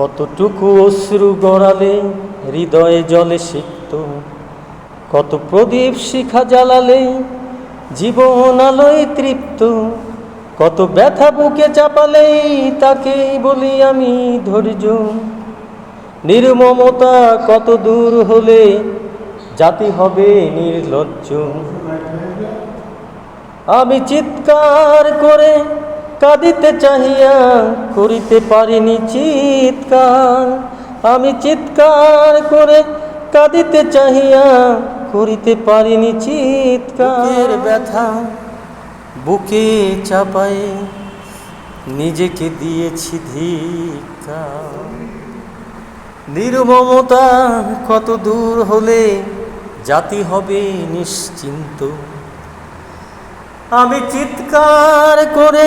কতটুকু অশ্রু গড়ালে হৃদয়ে জলে সিক্ত? কত প্রদীপ শিখা জ্বালালে জীবন আলোয় তৃপ্ত? কত ব্যথা বুকে চাপালেই তাকেই বলি আমি ধৈর্য? নির্মমতা কত দূর হলে জাতি হবে নির্লজ্জ? আমি চিৎকার করে কাঁদিতে চাহিয়া করিতে পারিনি চিৎকার। আমি চিৎকার করে কাঁদিতে চাহিয়া করিতে পারিনি চিৎকার। ব্যথা বুকে চাপায় নিজেকে দিয়েছি ধিক্কার। নির্মমতা কত দূর হলে জাতি হবে নিশ্চিন্ত। আমি চিৎকার করে